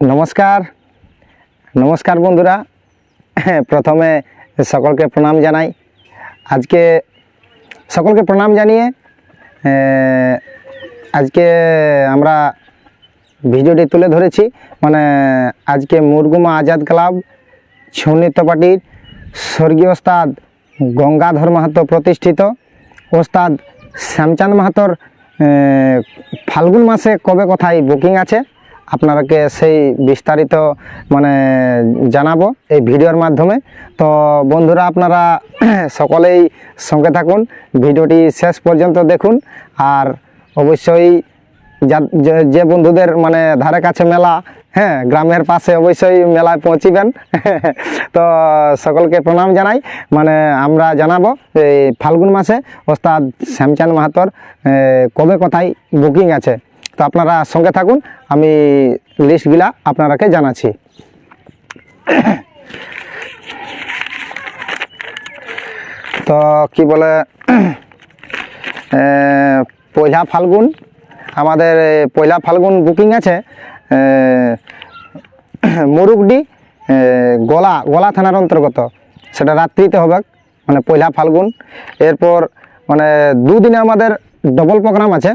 নমস্কার। নমস্কার বন্ধুরা। প্রথমে সকলকে প্রণাম জানাই। আজকে সকলকে প্রণাম জানিয়ে আজকে আমরা ভিডিওটি তুলে ধরেছি। মানে আজকে মুরগুমা আজাদ ক্লাব ছৌ নৃত্য পার্টির স্বর্গীয় ওস্তাদ গঙ্গাধর মাহাতো প্রতিষ্ঠিত। ওস্তাদ শ্যামচাঁদ মাহাতোর ফাল্গুন মাসে কবে কোথায় বুকিং আছে? আপনারাকে সেই বিস্তারিত মানে জানাব এই ভিডিওর মাধ্যমে। তো বন্ধুরা, আপনারা সকলেই সঙ্গে থাকুন, ভিডিওটি শেষ পর্যন্ত দেখুন, আর অবশ্যই যা- বন্ধুদের মানে ধারে কাছে মেলা হ্যাঁ গ্রামের পাশে অবশ্যই মেলায় পৌঁছিবেন। তো সকলকে প্রণাম জানাই মানে আমরা জানাব এই ফাল্গুন মাসে, ওস্তাদ শ্যামচাঁদ মাহাতোর কবে কোথায় বুকিং আছে। তো আপনারা সঙ্গে থাকুন, আমি লিস্টগুলা আপনারাকে জানাচ্ছি। তো কি বলে পয়লা ফাল্গুন, আমাদের পয়লা ফাল্গুন বুকিং আছে মুরুগডি গলা গলা থানার অন্তর্গত। সেটা রাত্রিতে হবে মানে পয়লা ফাল্গুন। এরপর মানে দুদিনে আমাদের ডবল প্রোগ্রাম আছে।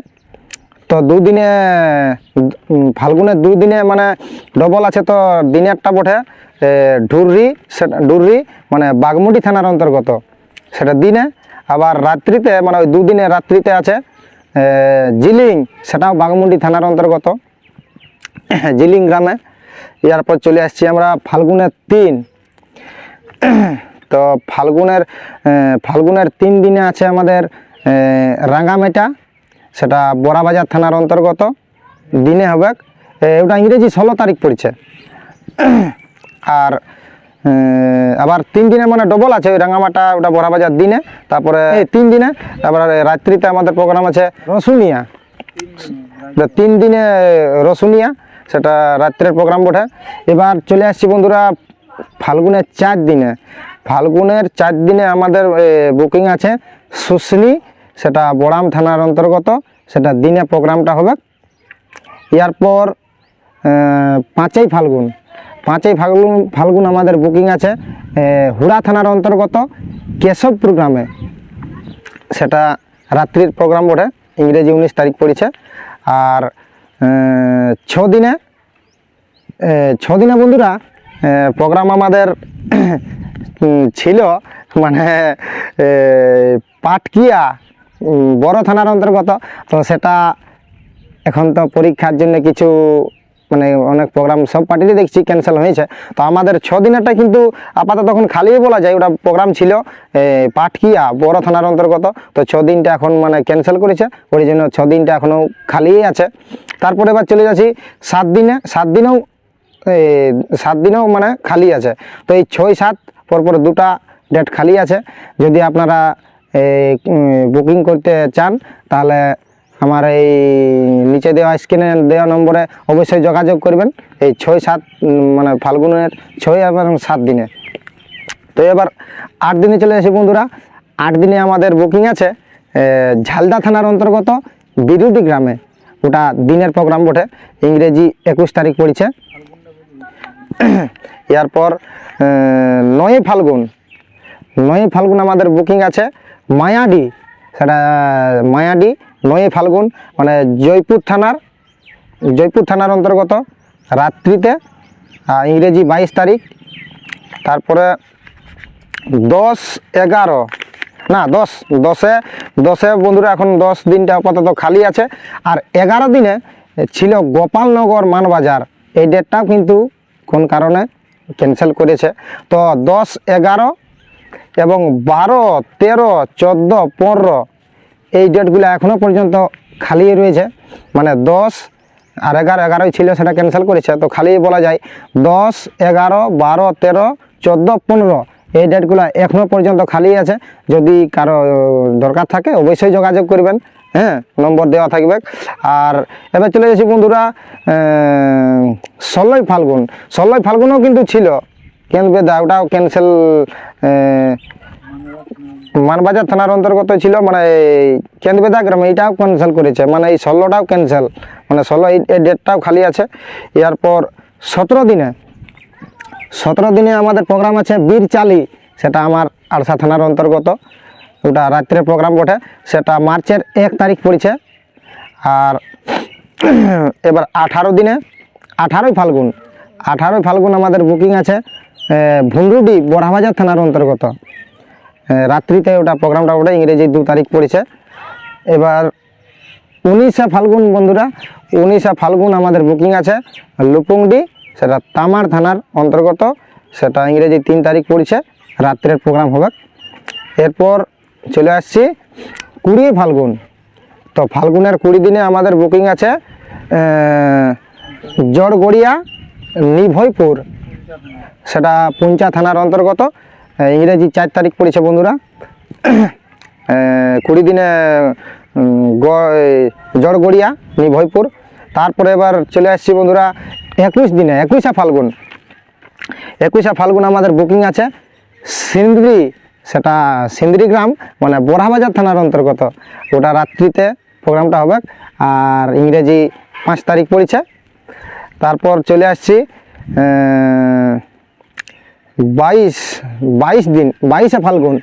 তো দুদিনে ফাল্গুনের দুদিনে মানে ডবল আছে তো দিনেরটা বটে ডুররি সেটা ডুররি মানে বাগমুটি থানার অন্তর্গত। সেটা দিনে, আবার রাত্রিতে মানে ওই দুদিনে রাত্রিতে আছে জিলিং, সেটাও বাগমুন্ডি থানার অন্তর্গত। জিলিং গ্রামে এরপর চলে আসছি আমরা ফাল্গুনের তিন। তো ফাল্গুনের ফাল্গুনের তিন দিনে আছে আমাদের রাঙ্গামেটা সেটা বড়াবাজার থানার অন্তর্গত দিনে হবে ওটা ইংরেজি ষোলো তারিখ পড়ছে। আর আবার তিন দিনে মানে ডবল আছে ওই রাঙামাটা ওটা বড়াবাজার দিনে তারপরে এই তিন দিনে তারপরে রাত্রিতে আমাদের প্রোগ্রাম আছে রসুনিয়া। তিন দিনে। রসুনিয়া সেটা রাত্রের প্রোগ্রাম বটে। এবার চলে আসছি বন্ধুরা ফাল্গুনের চার দিনে। ফাল্গুনের চার দিনে আমাদের বুকিং আছে শুশনি সেটা বড়াম থানার অন্তর্গত, সেটা দিনে প্রোগ্রামটা হবে। এরপর পাঁচই ফাল্গুন পাঁচই ফাল্গুন ফাল্গুন আমাদের বুকিং আছে হুড়া থানার অন্তর্গত, কেশবপুর গ্রামে। সেটা রাত্রির প্রোগ্রাম বটে, ইংরেজি উনিশ তারিখ পড়েছে। আর ছ দিনে ছ দিনে বন্ধুরা প্রোগ্রাম আমাদের ছিল মানে পাটকিয়া বড় থানার অন্তর্গত। তো সেটা এখন তো পরীক্ষার জন্য কিছু মানে অনেক প্রোগ্রাম সব পার্টিরই দেখছি ক্যান্সেল হয়েছে। তো আমাদের ছ দিনেরটা কিন্তু আপাতত তখন খালিই বলা যায়, ওটা প্রোগ্রাম ছিল পাটকিয়া, বড় থানার অন্তর্গত। তো ছ দিনটা এখন মানে ক্যান্সেল করেছে, ওই জন্য ছ দিনটা এখনও খালিই আছে। তারপরে এবার চলে যাচ্ছি, সাত দিনে, সাত দিনেও সাত দিনেও মানে খালি আছে। তো এই ছয় সাত, পরপর দুটা ডেট খালি আছে। যদি আপনারা বুকিং করতে চান, তাহলে আমার এই নিচে দেওয়া স্ক্রিনে দেওয়া নম্বরে অবশ্যই যোগাযোগ করবেন। এই ছয় সাত মানে ফাল্গুনের ছয় এবং সাত দিনে। তো এবার আট দিনে চলে আসি বন্ধুরা। আট দিনে আমাদের বুকিং আছে ঝালদা থানার অন্তর্গত বিরুডি গ্রামে। ওটা দিনের প্রোগ্রাম বটে, ইংরেজি একুশ তারিখ পড়েছে। এরপর নয় ফাল্গুন নয় ফাল্গুন আমাদের বুকিং আছে। মায়াডি, সেটা, মায়াডি, নয় ফাল্গুন মানে জয়পুর থানার জয়পুর থানার অন্তর্গত, রাত্রিতে ইংরেজি বাইশ তারিখ, তারপরে দশ এগারো, না, দশ, দশে দশে বন্ধুরা এখন দশ দিনটা আপাতত খালি আছে, আর এগারো দিনে ছিল গোপালনগর মানবাজার, এই ডেটটাও কিন্তু কোন কারণে ক্যান্সেল করেছে, তো দশ এগারো এবং বারো, তেরো, চোদ্দ, পনেরো এই ডেটগুলো এখনও পর্যন্ত খালি রয়েছে। মানে দশ আর এগারো, এগারোই ছিল, সেটা ক্যান্সেল করেছে। তো খালি বলা যায় দশ, এগারো, বারো, তেরো, চোদ্দ, পনেরো এই ডেটগুলো এখনও পর্যন্ত খালি আছে। যদি কারও দরকার থাকে, অবশ্যই যোগাযোগ করবেন। হ্যাঁ নম্বর দেওয়া থাকবে। আর এবার চলে যাচ্ছি বন্ধুরা ষোলোই ফাল্গুন। ষোলোই ফাল্গুনও কিন্তু ছিল। কেন ওটাও ক্যান্সেল মানবাজার থানার অন্তর্গত ছিল মানে এই কেন্দ্রবেদা গ্রামে এইটাও ক্যান্সেল করেছে মানে এই ষোলোটাও ক্যান্সেল মানে ষোলো এই ডেটটাও খালি আছে। এরপর সতেরো দিনে সতেরো দিনে আমাদের প্রোগ্রাম আছে বীর চালি, সেটা আমার আরসা থানার অন্তর্গত। ওটা রাত্রে প্রোগ্রাম বটে, সেটা মার্চের এক তারিখ পড়েছে। আর এবার আঠারো দিনে, আঠারোই ফাল্গুন আঠারোই ফাল্গুন আমাদের বুকিং আছে ভুন্ডুডি বড়াবাজার থানার অন্তর্গত। রাত্রিতে ওটা প্রোগ্রামটা ওটা ইংরেজি দু তারিখ পড়েছে। এবার উনিশে ফাল্গুন বন্ধুরা, উনিশে ফাল্গুন আমাদের বুকিং আছে, লুপুংডি, সেটা তামার থানার অন্তর্গত, সেটা ইংরেজি তিন তারিখ পড়েছে, রাত্রের প্রোগ্রাম হবে। এরপর চলে আসছি কুড়ি ফাল্গুন। তো ফাল্গুনের কুড়ি দিনে আমাদের বুকিং আছে জড়গড়িয়া নিভয়পুর, সেটা পুঞ্চা থানার অন্তর্গত। ইংরেজি চার তারিখ পড়েছে বন্ধুরা। কুড়ি দিনে জড়গড়িয়া নিভয়পুর তারপরে এবার চলে আসছি বন্ধুরা, একুশ দিনে, একুশে ফাল্গুন। একুশে ফাল্গুন আমাদের বুকিং আছে সিন্দ্রি, সেটা সিন্দ্রি গ্রাম মানে বোরাবাজার থানার অন্তর্গত। ওটা রাত্রিতে প্রোগ্রামটা হবে, আর ইংরেজি পাঁচ তারিখ পড়েছে। তারপর চলে আসছি বাইশ বাইশ দিন, বাইশে ফাল্গুন।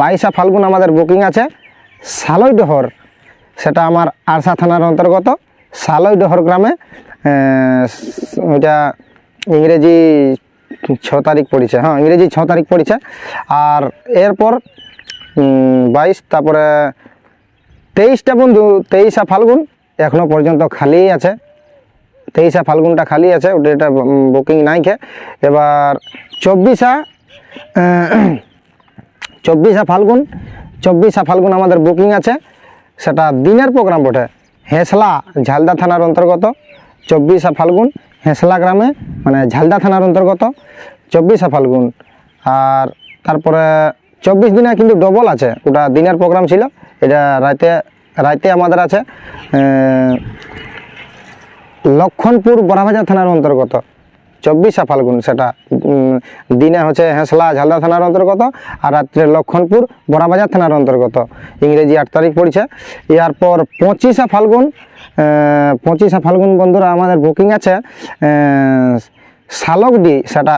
বাইশে ফাল্গুন আমাদের বুকিং আছে সালইডহর সেটা আমার আরসা থানার অন্তর্গত সালইডহর গ্রামে। ওইটা ইংরেজি ছ তারিখ পড়েছে হ্যাঁ ইংরেজি ছ তারিখ পড়েছে। আর এরপর বাইশ, তারপরে তেইশটা বন্ধু, তেইশা ফাল্গুন এখনও পর্যন্ত খালি আছে। তেইশা ফাল্গুনটা খালি আছে, ওটা এটা বুকিং নাই খে। এবার চব্বিশা চব্বিশা ফাল্গুন চব্বিশা ফাল্গুন আমাদের বুকিং আছে। সেটা দিনের প্রোগ্রাম বটে, হেঁসলা, ঝালদা থানার অন্তর্গত। চব্বিশা ফাল্গুন, হেঁসলা গ্রামে মানে ঝালদা থানার অন্তর্গত। চব্বিশা ফাল্গুন, আর তারপরে চব্বিশ দিনে কিন্তু ডবল আছে, ওটা দিনের প্রোগ্রাম ছিল। এটা রাতে রাতে আমাদের আছে লক্ষণপুর বড়াবাজার থানার অন্তর্গত। চব্বিশা ফাল্গুন, সেটা দিনে হচ্ছে হেঁসলা ঝালদা থানার অন্তর্গত আর রাত্রে লক্ষণপুর বড়াবাজার থানার অন্তর্গত। ইংরেজি আট তারিখ পড়েছে। এরপর পঁচিশা ফাল্গুন পঁচিশা ফাল্গুন বন্ধুরা, আমাদের বুকিং আছে শালকডি সেটা,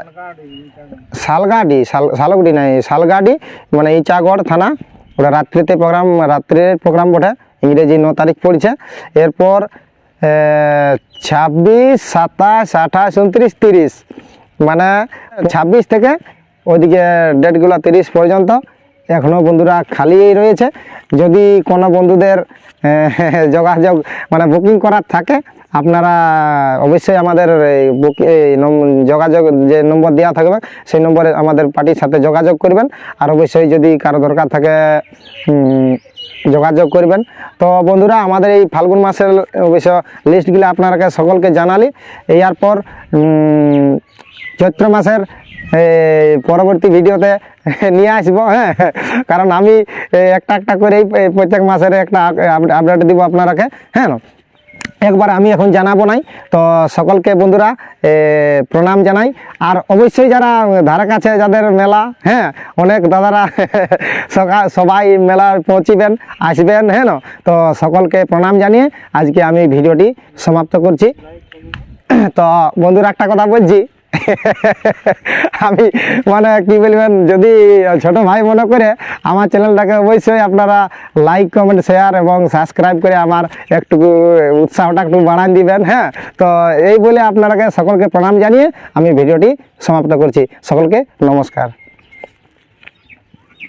শালগাডি, শাল শালকডি নাই শালগাডি মানে ইচাগড় থানা, ওটা রাত্রিতে প্রোগ্রাম রাত্রের প্রোগ্রাম বটে, ইংরেজি ন তারিখ পড়েছে। এরপর ছাব্বিশ, সাতাশ, আঠাশ, উনত্রিশ, তিরিশ। মানে ছাব্বিশ থেকে ওইদিকে ডেটগুলো তিরিশ পর্যন্ত। এখনও বন্ধুরা খালিই রয়েছে। যদি কোনো বন্ধুদের যোগাযোগ মানে বুকিং করার থাকে, আপনারা অবশ্যই আমাদের যোগাযোগ যে নম্বর দেওয়া থাকবে, সেই নম্বরে আমাদের পার্টির সাথে যোগাযোগ করবেন। আর অবশ্যই যদি কারও দরকার থাকে যোগাযোগ করবেন। তো বন্ধুরা, আমাদের এই ফাল্গুন মাসের অবশ্য লিস্টগুলো আপনারা সকলকে জানালি। এরপর চৈত্র মাসের পরবর্তী ভিডিওতে নিয়ে আসব হ্যাঁ। কারণ আমি একটা একটা করে এই প্রত্যেক মাসের একটা আপডেট দিব আপনারাকে হ্যাঁ একবার আমি এখন জানাব নাই। তো সকলকে বন্ধুরা প্রণাম জানাই। আর অবশ্যই যারা ধারে কাছে যাদের মেলা হ্যাঁ অনেক দাদারা সকাল সবাই মেলায় পৌঁছিবেন, আসবেন হ্যাঁ না? তো সকলকে প্রণাম জানিয়ে আজকে আমি ভিডিওটি সমাপ্ত করছি। তো বন্ধুরা, একটা কথা বলছি। আমি মানে কি বলবেন, যদি ছোট ভাই মনে করে আমার চ্যানেলটাকে অবশ্যই আপনারা লাইক কমেন্ট শেয়ার এবং সাবস্ক্রাইব করে আমার একটু উৎসাহটা একটু বাড়ান দিবেন হ্যাঁ? তো এই বলে আপনারাকে সকলকে প্রণাম জানিয়ে আমি ভিডিওটি সমাপ্ত করছি। সকলকে নমস্কার।